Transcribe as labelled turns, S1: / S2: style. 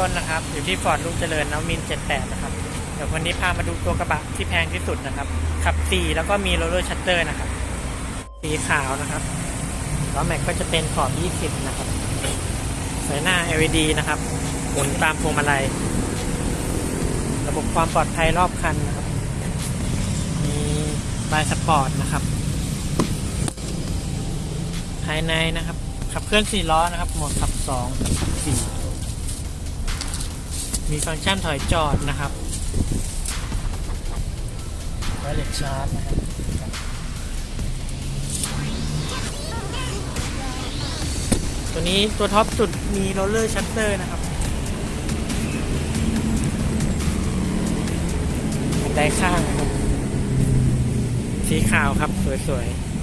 S1: ต้นนะครับ อยู่ที่ฟอร์ดลูกเจริญนวมิน78 นะครับ เดี๋ยววันนี้พามาดูตัวกระบะที่แพงที่สุดนะครับ ขับ4แล้วก็มีโรลเลอร์ชัตเตอร์นะครับ สีขาวนะครับล้อแม็กก็จะเป็นขอบ 20 นะครับสายหน้า LED นะครับ หมุนตามพวงมาลัย ระบบความปลอดภัยรอบคันนะครับ มีบายสปอร์ตนะครับ ภายในนะครับ ขับเคลื่อน4ล้อนะครับ หมดขับ2ขับ4 มีฟังก์ชันถอยจอดนะครับไวเลสชาร์จนะครับตัวนี้ตัวท็อปสุดมีโรลเลอร์ชัตเตอร์นะครับไดข้างครับ สีขาวครับ สวยๆ